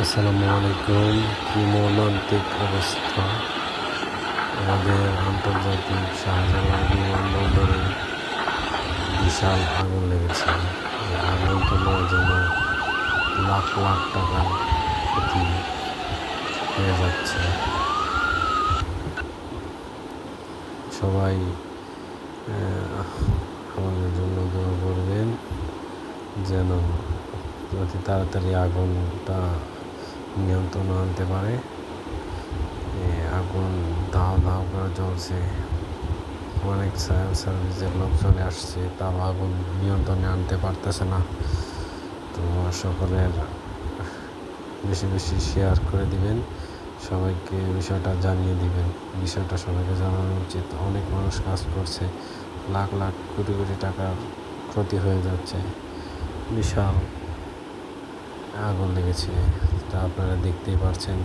আসসালামু আলাইকুম। কি মর্মান্তিক অবস্থা? আমাদের আন্তর্জাতিক শাহজালাল বিমানবন্দরে বিশাল আগুন লেগেছে। এই আগুন তোলার জন্য লাখ লাখ টাকার ক্ষতি হয়ে যাচ্ছে। সবাই আমাদের জন্য দোয়া করবেন যেন অতি তাড়াতাড়ি আগুনটা নিয়ন্ত্রণে আনতে পারে। আগুন দাও দাও করে জ্বলছে। অনেক ফায়ার সার্ভিসের লোক চলে আসছে, তাও আগুন নিয়ন্ত্রণে আনতে পারতেছে না। তো সকলের বেশি বেশি শেয়ার করে দিবেন, সবাইকে বিষয়টা জানিয়ে দিবেন। বিষয়টা সবাইকে জানানো উচিত। অনেক মানুষ কাজ করছে, লাখ লাখ কোটি কোটি টাকার ক্ষতি হয়ে যাচ্ছে। বিশাল আগুন লেগেছে। তা আপনারা দেখতেই পারছেন।